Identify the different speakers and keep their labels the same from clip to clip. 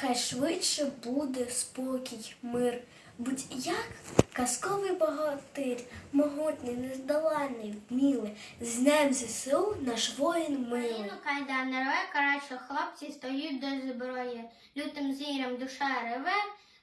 Speaker 1: Хай швидше буде спокій, мир. Будь як казковий богатир, могутній, нездоланний, вмілий, з днем ЗСУ наш воїн милий.
Speaker 2: Кайдан не рве, карачо хлопці стоють до зброї. Лютим звірям душа реве,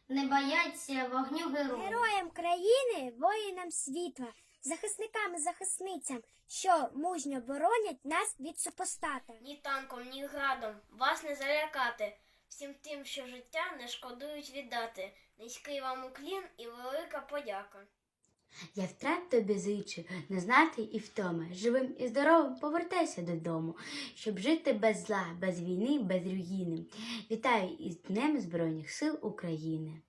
Speaker 2: не бояться вогню герою.
Speaker 3: Героям країни, воїнам світла, захисникам і захисницям, що мужньо боронять нас від супостата.
Speaker 1: Ні танком, ні градом вас не залякати. Всім тим, що життя не шкодують віддати. Низький вам уклін і велика подяка.
Speaker 4: Я втрат тобі зичу, не знати і втоми. Живим і здоровим повертайся додому, щоб жити без зла, без війни, без руїни. Вітаю із Днем Збройних сил України.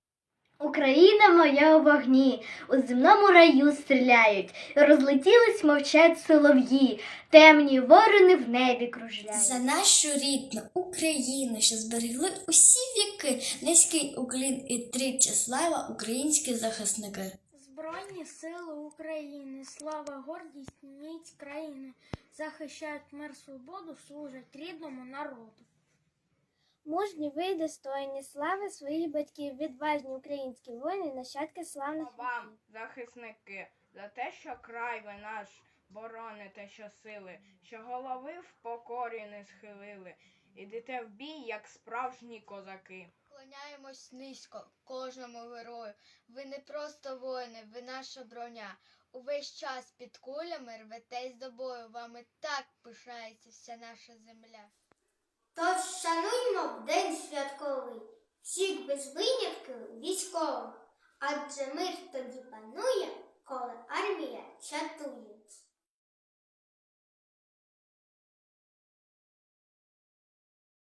Speaker 2: Україна моя у вогні, у земному раю стріляють, розлетілись, мовчать солов'ї, темні ворони в небі кружляють.
Speaker 1: За нашу рідну Україну, що зберегли усі віки, низький уклін і тричі слава українські захисники.
Speaker 5: Збройні сили України, слава, гордість, міць країни, захищають мир, свободу, служать рідному народу.
Speaker 3: Мужні ви достойні слави своїх батьків, відважні українські воїни, нащадки славних
Speaker 6: вам, захисники, за те, що край ви наш бороните щосили, що голови в покорі не схилили, ідете в бій, як справжні козаки.
Speaker 7: Клоняємось низько кожному герою. Ви не просто воїни, ви наша броня. Увесь час під кулями рветесь до бою. Вами так пишається вся наша земля.
Speaker 3: Всіх без винятків військових, адже мир тоді панує, коли армія чатує.